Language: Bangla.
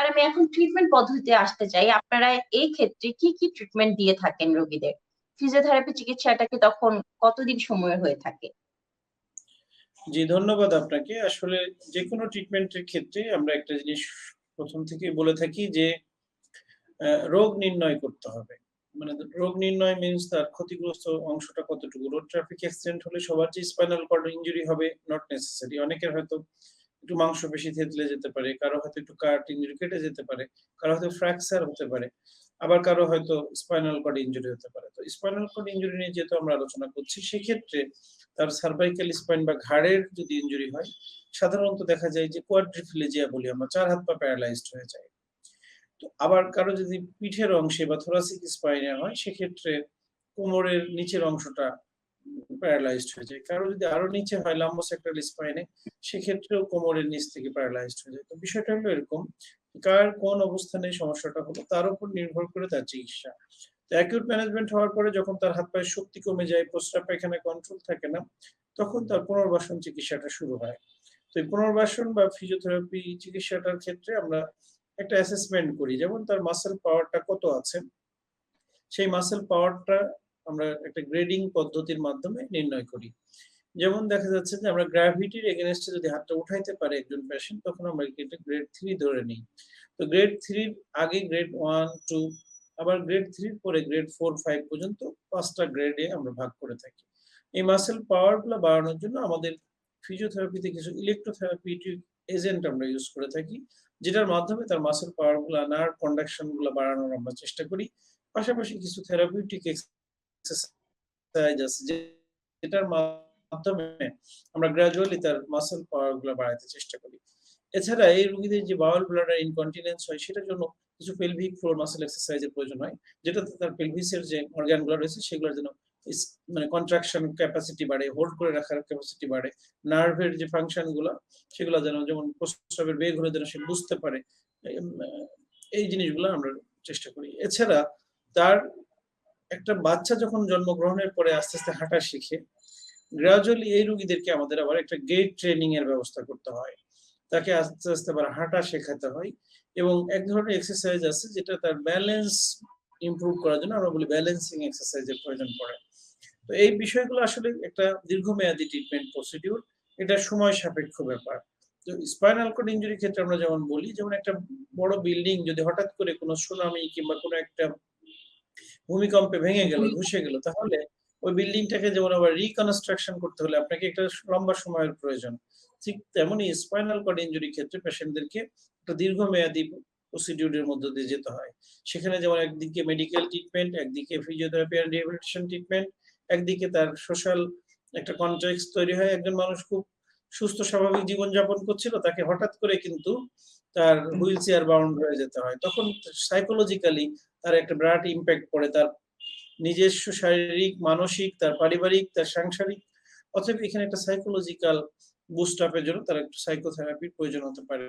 স্যার আমি এখন ট্রিটমেন্ট পদ্ধতিতে আসতে চাই। আপনারা এই ক্ষেত্রে কি কি ট্রিটমেন্ট দিয়ে থাকেন রোগীদের? ফিজিওথেরাপি চিকিৎসাটা কি তখন কতদিন সময় হয়ে থাকে? জি, ধন্যবাদ আপনাকে। আসলে যে কোনো ট্রিটমেন্টের ক্ষেত্রে আমরা একটা জিনিস প্রথম থেকেই বলে থাকি যে রোগ নির্ণয় করতে হবে। মানে রোগ নির্ণয় মিনস তার ক্ষতিগ্রস্ত অংশটা কতটুকু? রোড ট্রাফিক অ্যাক্সিডেন্ট হলে সবার যে স্পাইনাল কর্ড ইনজুরি হবে নট নেসেসারি অনেকের হয়তো একটু মাংস বেশি থেতলে যেতে পারে, কারও হয়তো একটু কার্ট ইনজুরি কেটে যেতে পারে, কারও হয়তো ফ্র্যাকচার হতে পারে, আবার কারও হয়তো স্পাইনাল কর্ড ইঞ্জুরি হতে পারে। তো স্পাইনাল কর্ড ইনজুরি নিয়ে যেহেতু আমরা আলোচনা করছি, সেক্ষেত্রে তার সার্ভাইকাল স্পাইন বা ঘাড়ের যদি ইনজুরি হয়, সাধারণত দেখা যায় যে কোয়াড্রিফিলেজিয়া বলি আমরা, চার হাত পা প্যারালাইজড হয়ে যায়। তো আবার কারও যদি পিঠের অংশে বা থোরাসিক স্পাইনে হয়, সেক্ষেত্রে কোমরের নিচের অংশটা প্যারালাইজড হয়ে যায়। কারও যদি আরও নিচে হয় লাম্বোসেক্টাল স্পাইনে সেক্ষেত্রেও কোমরের নিচ থেকে প্যারালাইজড হয়ে যায়। তো বিষয়টা হলো এরকম, কার কোন অবস্থানে সমস্যাটা হলো, তার উপর নির্ভর করে তার চিকিৎসা। তো অ্যাকিউট ম্যানেজমেন্ট হওয়ার পরে যখন তার হাত পায়ের শক্তি কমে যায়, প্রস্রাব পায়খানা কন্ট্রোল থাকে না, তখন তার পুনর্বাসন চিকিৎসাটা শুরু হয়। তো এই পুনর্বাসন বা ফিজিওথেরাপি চিকিৎসাটার ক্ষেত্রে আমরা একটা অ্যাসেসমেন্ট করি, যেমন তার মাসেল পাওয়ারটা কত আছে, সেই মাসেল পাওয়ারটা আমরা একটা গ্রেডিং পদ্ধতির মাধ্যমে নির্ণয় করি। যেমন দেখা যাচ্ছে যে আমরা গ্র্যাভিটির এগেনস্টে যদি হাতটা উঠাইতে পারে একজন পেশেন্ট তখন আমরা এটা গ্রেড থ্রি ধরে নিই। তো গ্রেড থ্রির আগে গ্রেড ওয়ান টু আবার গ্রেড থ্রির পরে গ্রেড ফোর ফাইভ পর্যন্ত পাঁচটা গ্রেডে আমরা ভাগ করে থাকি। এই মাসেল পাওয়ারগুলো বাড়ানোর জন্য আমাদের ফিজিওথেরাপিতে কিছু ইলেকট্রোথেরাপিউটিক এজেন্ট আমরা ইউজ করে থাকি, যেটার মাধ্যমে তার মাসেল পাওয়ারগুলো নার্ভ কন্ডাকশনগুলো বাড়ানোর আমরা চেষ্টা করি। পাশাপাশি কিছু থেরাপিউটিক এক্সারসাইজ আছে যেটার মাধ্যমে আমরা গ্রাজুয়ালি তার মাসেল পাওয়ারগুলো বাড়াতে চেষ্টা করি। এছাড়া এই রোগীদের যে বাউল ব্লাডার ইনকন্টিনেন্স হয়, সেটার জন্য কিছু পেলভিক ফ্লোর মাসেল এক্সারসাইজের প্রয়োজন হয়, যেটাতে তার পেলভিসের যে অর্গানগুলো রয়েছে, সেগুলোর জন্য মানে কন্ট্রাকশন ক্যাপাসিটি বাড়ে হোল্ড করে রাখার ক্যাপাসিটি বাড়ে নার্ভের যে ফাংশনগুলো, সেগুলো যেন যেমন প্রস্রাবের বেগ হলে যেন সে বুঝতে পারে এই জিনিসগুলো আমরা চেষ্টা করি। এছাড়া তার একটা বাচ্চা যখন জন্মগ্রহণের পরে আস্তে আস্তে হাঁটা শিখে গ্রাজুয়ালি এই রুগীদেরকে আমাদের আবার একটা গেট ট্রেনিং এর ব্যবস্থা করতে হয়। তাকে আস্তে আস্তে আবার হাঁটা শেখাতে হয় এবং এক ধরনের এক্সারসাইজ আছে যেটা তার ব্যালেন্স ইমপ্রুভ করার জন্য আমরা বলি ব্যালেন্সিং এক্সারসাইজের প্রয়োজন পড়ে। তো এই বিষয়গুলো আসলে একটা দীর্ঘমেয়াদী ট্রিটমেন্ট প্রসিডিউর এটা সময় সাপেক্ষ ব্যাপার। তো স্পাইনাল কর্ড ইনজুরি ক্ষেত্রে আমরা যেমন বলি, যেমন একটা বড় বিল্ডিং যদি হঠাৎ করে কোনো সুনামি কিংবা কোনো একটা ভূমিকম্পে ভেঙে গেল ধসে গেল তাহলে ওই বিল্ডিংটাকে যেমন আবার রিকনস্ট্রাকশন করতে হলে আপনাকে একটা লম্বা সময়ের প্রয়োজন। ঠিক তেমনই স্পাইনাল কর্ড ইনজুরি ক্ষেত্রে পেশেন্টদেরকে একটা দীর্ঘমেয়াদী প্রসিডিউরের মধ্য দিয়ে যেতে হয়। সেখানে যেমন একদিকে মেডিকেল ট্রিটমেন্ট একদিকে ফিজিওথেরাপি অ্যান্ড রিহ্যাবিলিটেশন ট্রিটমেন্ট একদিকে তার সোশ্যাল একটা কনটেক্স তৈরি হয়। একজন মানুষ খুব সুস্থ স্বাভাবিক জীবনযাপন করছিল তাকে হঠাৎ করে কিন্তু তার হুইল চেয়ার বাউন্ড হয়ে যেতে হয়। তখন সাইকোলজিক্যালি তার একটা বিরাট ইম্প্যাক্ট পড়ে। তার নিজস্ব শারীরিক, মানসিক, তার পারিবারিক, তার সাংসারিক অথবা এখানে একটা সাইকোলজিক্যাল বুস্ট আপের জন্য তার একটা সাইকোথেরাপির প্রয়োজন হতে পারে।